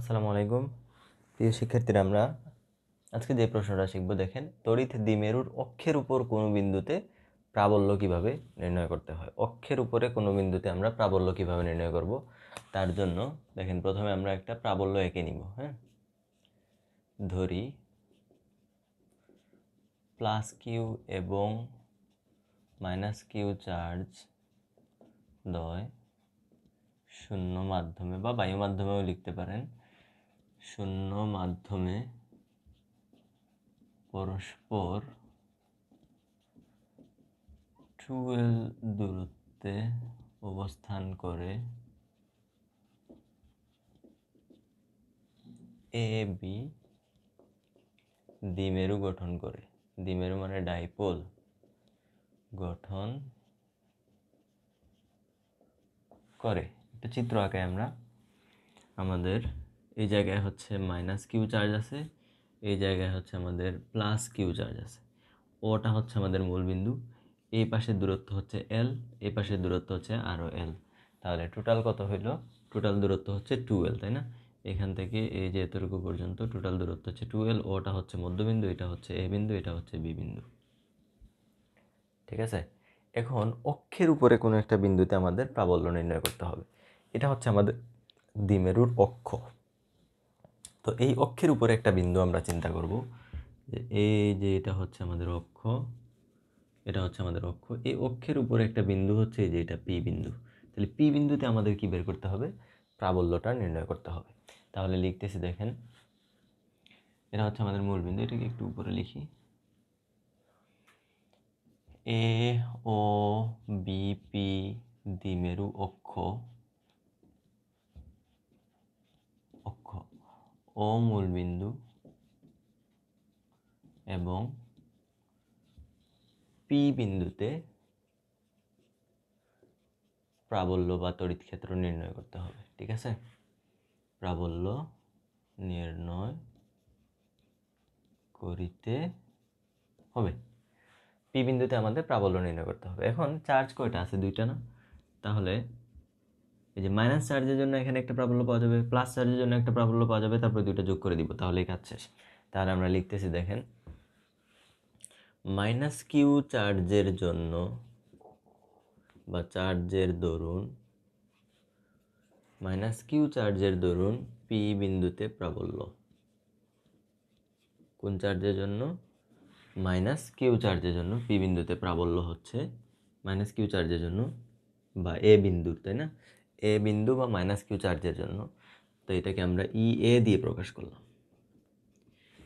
আসসালামু আলাইকুম। প্রিয় শিক্ষার্থীরা, আমরা আজকে যে প্রশ্নটা শিখব, দেখেন, তড়িৎ দ্বিমেরুর অক্ষের উপর কোনো বিন্দুতে প্রাবল্য কীভাবে নির্ণয় করতে হয়? অক্ষের উপরে কোনো বিন্দুতে আমরা প্রাবল্য কীভাবে নির্ণয় করব? তার জন্য, দেখেন, প্রথমে আমরা একটা প্রাবল্য এঁকে নিব হ্যাঁ? ধরি প্লাস কিউ এবং মাইনাস কিউ চার্জ দয় শূন্য মাধ্যমে বা বায়ু মাধ্যমেও লিখতে পারেন। শূন্য মাধ্যমে পরস্পর টুয়েল দূরত্বে অবস্থান করে এ বি দ্বিমেরু গঠন করে। দ্বিমেরু মানে ডাইপোল। গঠন করে। একটা চিত্র আঁকাই আমরা আমাদের এই জায়গায় হচ্ছে মাইনাস কিউ চার্জ আছে, এই জায়গায় হচ্ছে আমাদের প্লাস কিউ চার্জ আছে। ওটা হচ্ছে আমাদের মূল বিন্দু। এই পাশের দূরত্ব হচ্ছে এল এই পাশের দূরত্ব হচ্ছে আরও এল তাহলে টোটাল কত হইল? টোটাল দূরত্ব হচ্ছে টু এল তাই না? এখান থেকে এই যে এতটুকু পর্যন্ত টোটাল দূরত্ব হচ্ছে টু এল ওটা হচ্ছে মধ্যবিন্দু, এটা হচ্ছে এ বিন্দু, এটা হচ্ছে বি বিন্দু। ঠিক আছে? এখন অক্ষের উপরে কোনো একটা বিন্দুতে আমাদের প্রাবল্য নির্ণয় করতে হবে। এটা হচ্ছে আমাদের দ্বিমেরুর অক্ষ। তো এই অক্ষের উপরে একটা বিন্দু আমরা চিন্তা করব যে এই যে এটা হচ্ছে আমাদের অক্ষ, এটা হচ্ছে আমাদের অক্ষ, এই অক্ষের উপরে একটা বিন্দু হচ্ছে যে এটা পি বিন্দু। তাহলে পি বিন্দুতে আমাদের কি বের করতে হবে? প্রাবল্যটা নির্ণয় করতে হবে। তাহলে লিখতেছি দেখেন, এটা হচ্ছে আমাদের মূল বিন্দু, এটাকে একটু উপরে লিখি। এ, ও, বি, পি, দ্বিমেরু অক্ষ ও মূল বিন্দু এবং পি বিন্দুতে প্রাবল্য বা তড়িৎ ক্ষেত্র নির্ণয় করতে হবে, ঠিক আছে? প্রাবল্য নির্ণয় করিতে হবে। পি বিন্দুতে আমাদের প্রাবল্য নির্ণয় করতে হবে। এখন চার্জ কয়টা আছে? দুইটা না? তাহলে এই যে মাইনাস চার্জের জন্য এখানে একটা প্রাবল্য পাওয়া যাবে প্লাস চার্জের জন্য একটা প্রাবল্য পাওয়া যাবে, তারপরে দুইটা যোগ করে দিব তাহলে এই কাজ শেষ। তাহলে আমরা লিখতেছি, দেখেন মাইনাস কিউ চার্জের জন্য বা চার্জের দরুন মাইনাস কিউ চার্জের দরুন পি বিন্দুতে প্রাবল্য। কোন চার্জের জন্য? মাইনাস কিউ চার্জের জন্য পি বিন্দুতে প্রাবল্য হচ্ছে মাইনাস কিউ চার্জের জন্য বা এ বিন্দুর, তাই না? এ বিন্দু বা মাইনাস কিউ চার্জের জন্য। তো এটাকে আমরা ই এ দিয়ে প্রকাশ করলাম।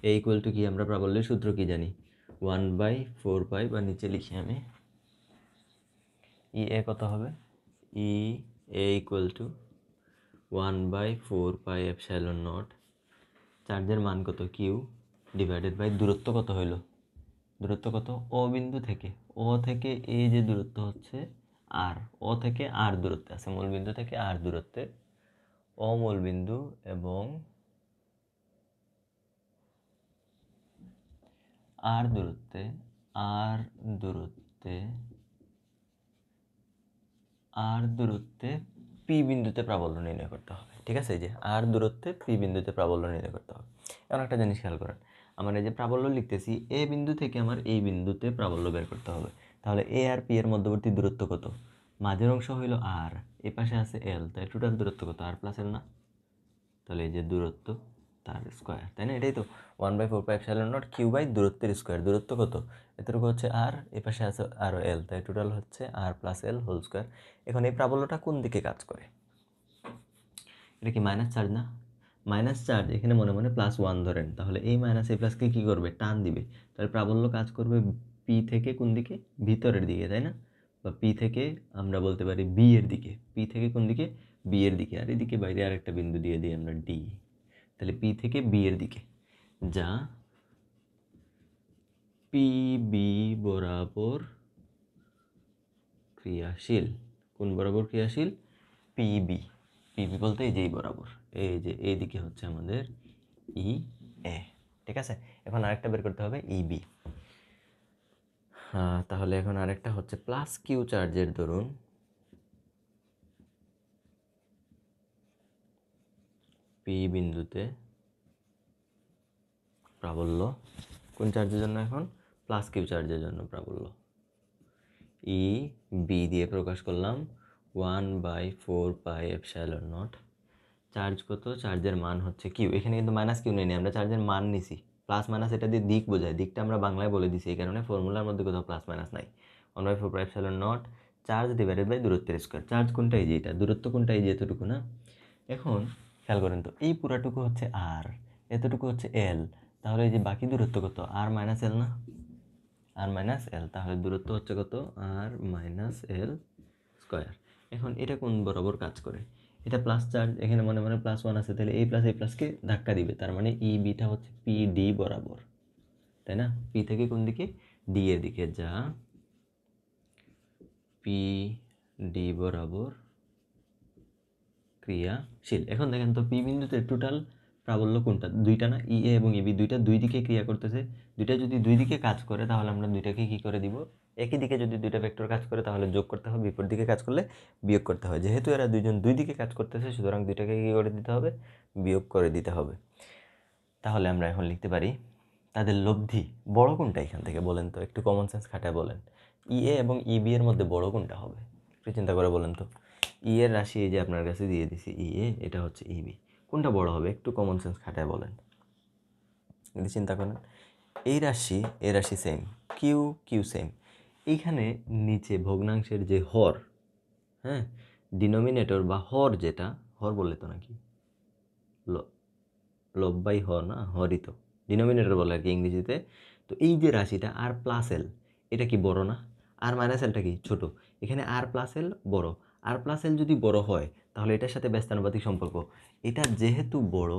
এ ইকুয়াল টু কি? আমরা প্রাবল্যের সূত্র কি জানি? ওয়ান বাই ফোর পাই বা নিচে লিখি আমি। ই এ কত হবে? E A equal to one by four pi epsilon nought চার্জের মান কত? কিউ ডিভাইডেড বাই দূরত্ব কত হইল? দূরত্ব কত? ও বিন্দু থেকে। ও থেকে এই যে দূরত্ব হচ্ছে আর ও থেকে আর দূরত্বে আছে মূল বিন্দু থেকে আর দূরত্বে। ও মূল বিন্দু এবং আর দূরত্বে আর দূরত্বে আর দূরত্বে পি বিন্দুতে প্রাবল্য নির্ণয় করতে হবে, ঠিক আছে? এই যে আর দূরত্বে পি বিন্দুতে প্রাবল্য নির্ণয় করতে হবে। এমন একটা জিনিস খেয়াল করেন। আমার এই যে প্রাবল্য লিখতেছি, এ বিন্দু থেকে আমার এই বিন্দুতে প্রাবল্য বের করতে হবে। তাহলে এ আর পি এর মধ্যবর্তী দূরত্ব কত? মাঝের অংশ হইল আর এ পাশে আছে এল তাই টোটাল দূরত্ব কত? আর প্লাস এল না? তাহলে এই যে দূরত্ব, তার স্কোয়ার তাই না? এটাই তো one by four five seven nought Q by দূরত্বের স্কোয়ার দূরত্ব কত? এতটুকু হচ্ছে আর এ পাশে আছে আরও এল তাই টোটাল হচ্ছে R plus L whole square এখন এই প্রাবল্যটা কোন দিকে কাজ করে? এটা কি মাইনাস চার্জ না? মাইনাস চার্জ এখানে মনে মনে প্লাস ওয়ান ধরেন, তাহলে এই মাইনাস এই প্লাসকে কী করবে? টান দিবে। তাহলে প্রাবল্য কাজ করবে পি থেকে কোন দিকে? ভিতরের দিকে, তাই না? বা পি থেকে আমরা বলতে পারি বি এর দিকে। পি থেকে কোন দিকে? বি এর দিকে। আর এদিকে বাইরে আরেকটা বিন্দু দিয়ে দিই আমরা ডি তাহলে পি থেকে বি এর দিকে। যা পি বি বরাবর ক্রিয়াশীল। কোন বরাবর ক্রিয়াশীল? পিবি পিবি বলতে এই যে এই বরাবর। এই যে এই দিকে হচ্ছে আমাদের ই এ ঠিক আছে? এখন আরেকটা বের করতে হবে ইবি তাহলে এখন আরেকটা হচ্ছে প্লাস কিউ চার্জের দরুন। পি বিন্দুতে প্রাবল্য। কোন চার্জের জন্য এখন? প্লাস কিউ চার্জের জন্য প্রাবল্য। ই বি দিয়ে প্রকাশ করলাম। One by four pi epsilon nought charge কত? চার্জের মান হচ্ছে কিউ এখানে কিন্তু মাইনাস কিউ নেই আমরা চার্জের মান নিছি। প্লাস মাইনাস এটা দিয়ে দিক বোঝায়। দিকটা আমরা বাংলায় বলে দিছি, এই কারণে ফর্মুলার মধ্যে কোথাও প্লাস মাইনাস নাই। One by four pi epsilon nought charge divided by দূরত্বের স্কোয়ার চার্জ কোনটা এই যে এটা? দূরত্ব কোনটা এই যে এতটুকু না? এখন খেয়াল করেন তো, এই পুরাটুকু হচ্ছে আর এতটুকু হচ্ছে এল তাহলে এই যে বাকি দূরত্ব কত? আর মাইনাস এল না? আর মাইনাস এল তাহলে দূরত্ব হচ্ছে কত? আর মাইনাস এল স্কোয়ার এখন এটা কোন বরাবর কাজ করে? এটা প্লাস চার্জ এখানে মনে মনে প্লাস ওয়ান আছে, তাহলে এই প্লাস এই প্লাসকে ধাক্কা দিবে। তার মানে ই বিটা হচ্ছে পি ডি বরাবর। তাই না? পি থেকে কোন দিকে? ডি এর দিকে। যা পি ডি বরাবর ক্রিয়াশীল। এখন দেখেন তো পি বিন্দুতে টোটাল প্রাবল্য কোনটা? দুইটা না? ই এ এবং ইবি দুইটা দুই দিকে ক্রিয়া করতেছে। দুইটা যদি দুই দিকে কাজ করে, তাহলে আমরা দুইটাকে কী করে দিব? একই দিকে যদি দুইটা ভেক্টর কাজ করে, তাহলে যোগ করতে হবে, বিপরীত দিকে কাজ করলে বিয়োগ করতে হয় যেহেতু এরা দুইজন দুই দিকে কাজ করতেছে, সুতরাং দুইটাকে কী করে দিতে হবে? বিয়োগ করে দিতে হবে। তাহলে আমরা এখন লিখতে পারি, তাদের লব্ধি বড় কোনটা এখান থেকে বলেন তো? একটু কমন সেন্স খাটায় বলেন। ই এ এবং ইবি এর মধ্যে বড় কোনটা হবে? একটু চিন্তা করে বলেন তো। ই এর রাশি এই যে আপনার কাছে দিয়ে দিছি ই এ এটা হচ্ছে ইবি কোনটা বড় হবে? একটু কমন সেন্স খাটায় বলেন। যদি চিন্তা করেন। এই রাশি এই রাশি সেম কিউ কিউ সেম এইখানে নিচে ভগ্নাংশের যে হর হ্যাঁ ডিনোমিনেটর বা হর যেটা, হর বললে তো নাকি? লব বাই হর না? হরই তো। ডিনোমিনেটর বলে আর কি ইংরেজিতে। তো এই যে রাশিটা আর প্লাস এল এটা কি বড় না? আর মাইনাস এলটা কি? ছোট। এখানে আর প্লাস এল বড়। আর প্লাস এল যদি বড় হয়, তাহলে এটার সাথে ব্যস্তানুপাতিক সম্পর্ক। এটা যেহেতু বড়,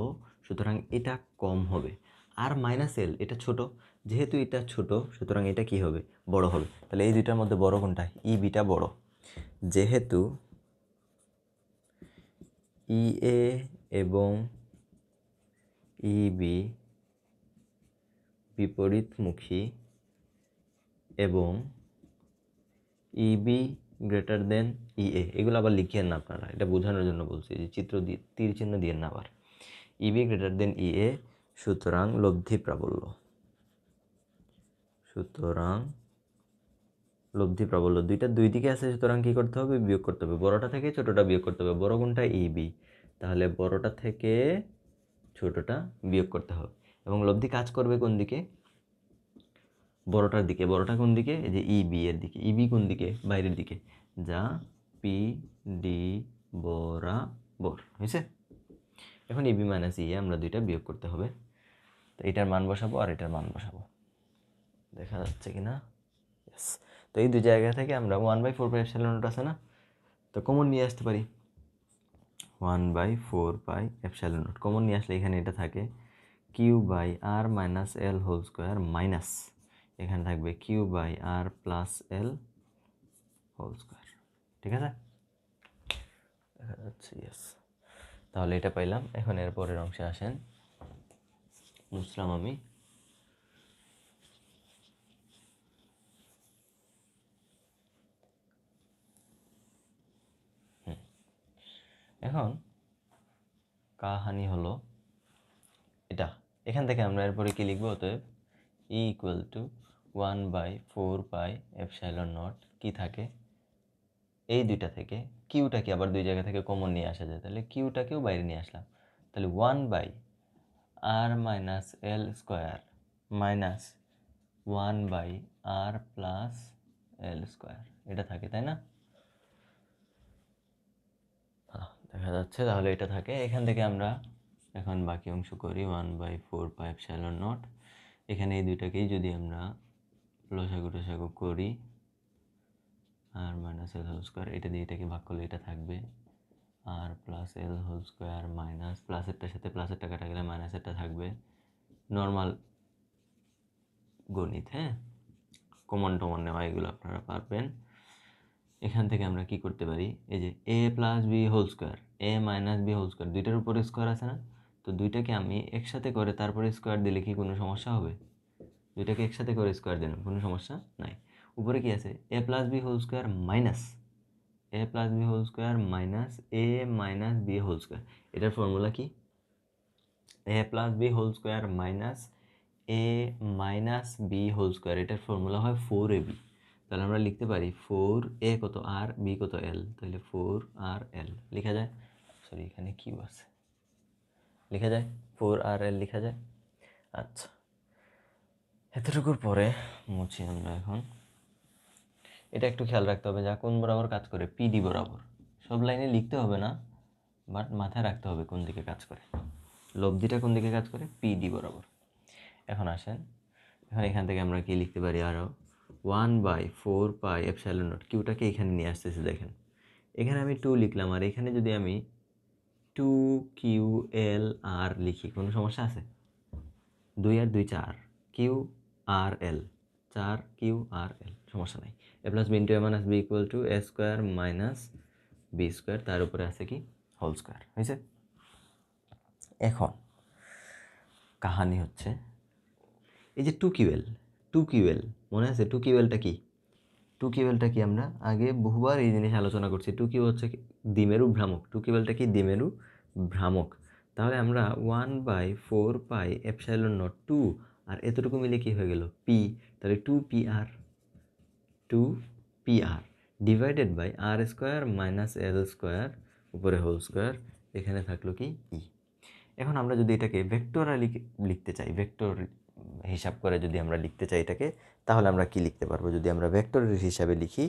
সুতরাং এটা কম হবে। আর মাইনাস এল এটা ছোট। যেহেতু এটা ছোট, সুতরাং এটা কি হবে? বড় হবে। তাহলে এই দুইটার মধ্যে বড় কোনটা? ই বিটা বড়। যেহেতু ই এ এবং ই বি বিপরীতমুখী এবং ইবি গ্রেটার দেন ইএ এগুলো আবার লিখিয়েন না আপনারা। এটা বোঝানোর জন্য বলছি যে চিত্র দিয়ে তীর চিহ্ন দিয়ে না আবার। ইবি গ্রেটার দেন ইএ সুতরাং লব্ধি প্রাবল্য। সুতরাং লব্ধি প্রাবল্য। দুইটা দুই দিকে আছে, সুতরাং কী করতে হবে? বিয়োগ করতে হবে। বড়টা থেকে ছোটটা বিয়োগ করতে হবে। বড় কোনটা ইবি তাহলে বড়টা থেকে ছোটটা বিয়োগ করতে হবে। এবং লব্ধি কাজ করবে কোন দিকে? বড়টার দিকে। বড়টা কোন দিকে? এই যে ই, বি এর দিকে। ইবি কোন দিকে? বাইরের দিকে। যা, পি, ডি বরা বরাবর হয়েছে? এখন ইবি মাইনাস ই আমরা দুইটা বিয়োগ করতে হবে। তো এটার মান বসাবো আর এটার মান বসাবো। দেখা যাচ্ছে কি না Yes. তো এই দুই জায়গা থেকে আমরা one by four pi epsilon আছে না? তো কমন নিয়ে আসতে পারি। One by four pi epsilon nought common নিয়ে আসলে এখানে এটা থাকে Q by R minus L whole square minus এখানে থাকবে Q by R plus L whole square ঠিক আছে? দেখা যাচ্ছে ইয়েস তাহলে এটা পাইলাম। এখন এর পরের অংশে আসেন। মুসলাম আমি। হুম। এখন কাহানি হলো এটা। এখান থেকে আমরা এরপরে কি লিখব? অতএব E equal to one by four pi epsilon nought কি থাকে? এই দুইটা থেকে কিউটাকে আবার দুই জায়গা থেকে কমন নিয়ে আসা যায়? তাহলে কিউটাকেও বাইরে নিয়ে আসলাম। তাহলে one by R minus L square minus one by R plus L square এটা থাকে, তাই না? দেখা যাচ্ছে, তাহলে এটা থাকে। এখান থেকে আমরা এখন বাকি অংশ করি one by four pi epsilon nought এখানে এই দুইটাকেই যদি আমরা লসাগু টসাগু করি আর মাইনাস এল স্কোয়ার এটা দিয়ে এটাকে ভাগ করলে এটা থাকবে R plus L whole square minus প্লাসেরটার সাথে প্লাসেরটা কাটা গেলে মাইনাসেরটা থাকবে। নর্মাল গণিত হ্যাঁ? কমন টমন নেওয়া এগুলো আপনারা পারবেন। এখান থেকে আমরা কি করতে পারি? এই যে A plus B whole square A minus B whole square দুইটার উপরে স্কোয়ার আছে না? তো দুইটাকে আমি একসাথে করে তারপরে স্কোয়ার দিলে কি কোনো সমস্যা হবে? দুইটাকে একসাথে করে স্কোয়ার দিলাম, কোনো সমস্যা নাই। উপরে কি আছে? A plus B whole square minus A plus B whole square minus A minus B whole square এটার ফর্মুলা কি? A plus B whole square minus A minus B whole square এটার ফর্মুলা হয় ফোর এ বি তাহলে আমরা লিখতে পারি four এ কত আর B কত এল তাহলে ফোর আর এল লেখা যায়? সরি এখানে কিউ আছে। লেখা যায়? ফোর আর এল লেখা যায়? আচ্ছা। এতটুকুর পরে মুছি আমরা এখন। এটা একটু খেয়াল রাখতে হবে, যা কোন বরাবর কাজ করে পিডি বরাবর। সব লাইনে লিখতে হবে না বাট মাথায় রাখতে হবে কোন দিকে কাজ করে। লব্ধিটা কোন দিকে কাজ করে? পিডি বরাবর। এখন আসেন, এখন এখান থেকে আমরা কি লিখতে পারি আরও one by four pi epsilon nought কিউটাকে এখানে নিয়ে আসতেছি দেখেন। এখানে আমি টু লিখলাম, আর এখানে যদি আমি টু কিউ এল আর লিখি, কোনো সমস্যা আছে? দুই আর দুই চার কিউ আর এল চার কিউ আর এল সমস্যা নাই। A plus B into A minus B equal to A square minus B square তার উপরে আছে কি? হোল স্কোয়ার হয়েছে? এখন, কাহানি হচ্ছে, এই যে টু কিউএল টু কিউএল মনে আছে? টু কিউএলটা কি টু কিউএলটা কি আমরা আগে বহুবার এই জিনিস আলোচনা করছি। টু কিউ হচ্ছে? দ্বিমেরু ভ্রামক। টু কিউএলটা কি? দ্বিমেরু ভ্রামক। তাহলে আমরা one by four pi epsilon nought two R এতটুকু মিলে কি হয়ে গেল? পি তাহলে two P R two P R divided by R square minus L square উপরে হোল স্কোয়ার এখানে থাকল কি ই এখন আমরা যদি এটাকে ভেক্টরালি লিখতে চাই ভেক্টর হিসাব করে যদি আমরা লিখতে চাই এটাকে, তাহলে আমরা কি লিখতে পারব? যদি আমরা ভেক্টরের হিসাবে লিখি,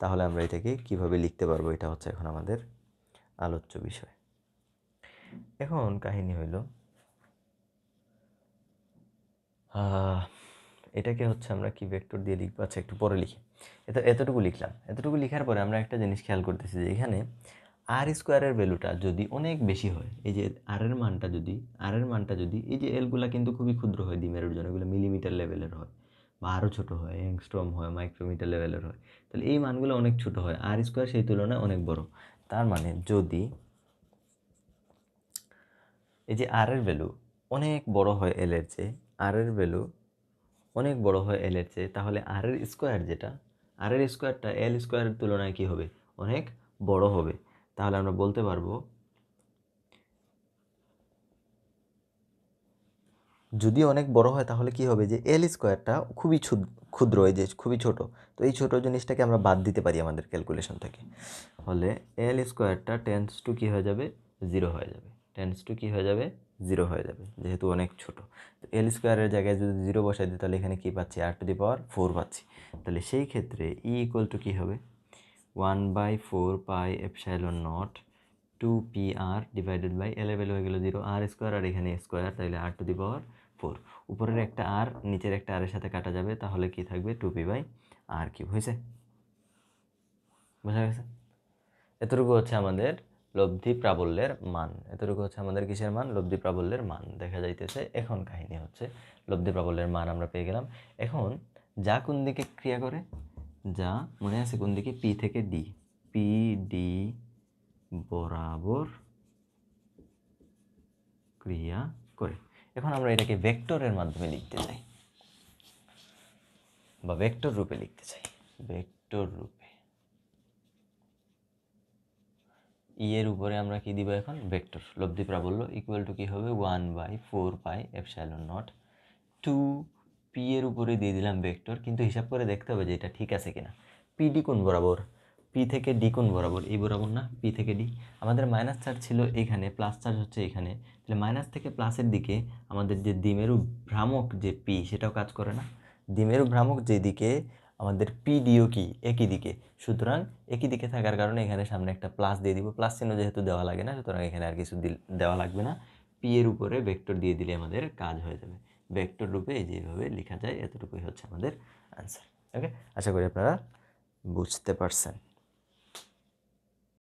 তাহলে আমরা এটাকে কীভাবে লিখতে পারব? এটা হচ্ছে এখন আমাদের আলোচ্য বিষয়। এখন কাহিনী হইল এটাকে হচ্ছে আমরা কি ভেক্টর দিয়ে লিখব? আচ্ছা একটু পরে লিখি। এত এতটুকু লিখলাম। এতটুকু লিখার পরে আমরা একটা জিনিস খেয়াল করতেছি যে এখানে আর স্কোয়ারের ভ্যালুটা যদি অনেক বেশি হয়, এই যে আর এর মানটা যদি আর এর মানটা যদি, এই যে এলগুলা কিন্তু খুবই ক্ষুদ্র হয় দ্বিমেরুর জন্য, এগুলো মিলিমিটার লেভেলের হয় বা আরও ছোটো হয় অ্যাংস্ট্রম হয় মাইক্রোমিটার লেভেলের হয়। তাহলে এই মানগুলো অনেক ছোট হয় আর স্কোয়ার সেই তুলনায় অনেক বড়। তার মানে যদি এই যে আর এর ভ্যালু অনেক বড় হয় এল এর চেয়ে আর এর ভ্যালু অনেক বড় হয় এল এর চেয়ে। তাহলে আর এর স্কোয়ার যেটা আর এর স্কোয়ারটা এল স্কোয়ারের তুলনায় কী হবে? অনেক বড় হবে। তাহলে আমরা বলতে পারব, যদি অনেক বড় হয় তাহলে কি হবে? যে এল স্কোয়ারটা খুবই ক্ষুদ- ক্ষুদ্র এই যে খুবই ছোট। তো এই ছোট জিনিসটাকে আমরা বাদ দিতে পারি আমাদের ক্যালকুলেশন থেকে। হলে এল স্কোয়ারটা টেন্স টু কী হয়ে যাবে? জিরো হয়ে যাবে। টেন্স টু কী হয়ে যাবে? জিরো হয়ে যাবে, যেহেতু অনেক ছোট। তো এল স্কোয়ারের জায়গায় যদি জিরো বসাই দিই, তাহলে এখানে কী পাচ্ছি? আর টু দি পাওয়ার ফোর পাচ্ছি। তাহলে সেই ক্ষেত্রে ই ইকুয়াল টু কী হবে? One by four pi epsilon nought two P R divided by L evil হয়ে গেল জিরো আর স্কোয়ার আর এখানে স্কোয়ার তাহলে আর টু দি পাওয়ার ফোর উপরের একটা আর নিচের একটা আরের সাথে কাটা যাবে, তাহলে কি থাকবে? Two P by R cube হয়েছে? বোঝা গেছে? এতটুকু হচ্ছে আমাদের লব্ধি প্রাবল্যের মান। এতটুকু হচ্ছে আমাদের কিসের মান? লব্ধি প্রাবল্যের মান। দেখা যাইতেছে এখন কাহিনী হচ্ছে, লব্ধি প্রাবল্যের মান আমরা পেয়ে গেলাম। এখন, যা কোন দিকে ক্রিয়া করে, যা মনে আছে কোন দিকে? পি থেকে ডি। পি, ডি বরাবর ক্রিয়া করে। এখন আমরা এটাকে ভেক্টরের মাধ্যমে লিখতে চাই। বা ভেক্টর রূপে লিখতে চাই। ভেক্টর রূপে ই এর উপরে আমরা কি দিব এখন? ভেক্টর লব্ধি প্রাবল্য ইকুয়াল টু কি হবে? One by four pi epsilon nought two P এর উপরে দিয়ে দিলাম ভেক্টর কিন্তু হিসাব করে দেখতে হবে যে এটা ঠিক আছে কিনা। পি ডি কোন বরাবর? পি থেকে ডি কোন বরাবর? এই বরাবর না পি থেকে ডি আমাদের মাইনাস চার্জ ছিল এখানে প্লাস চার্জ হচ্ছে এখানে। তাহলে মাইনাস থেকে প্লাসের দিকে আমাদের যে দ্বিমেরু ভ্রামক যে পি সেটাও কাজ করে না। দ্বিমেরু ভ্রামক যেদিকে আমাদের পিডিও কি? একই দিকে। সুতরাং একই দিকে থাকার কারণে এখানে সামনে একটা প্লাস দিয়ে দিব। প্লাস চিহ্ন যেহেতু দেওয়া লাগে না, সুতরাং এখানে আর কিছু দেওয়া লাগবে না। পি এর উপরে ভেক্টর দিয়ে দিলে আমাদের কাজ হয়ে যাবে। ভেক্টর রূপে যেভাবে লেখা যায়, এতটুকুই হচ্ছে আমাদের আনসার ওকে আশা করি আপনারা বুঝতে পারছেন।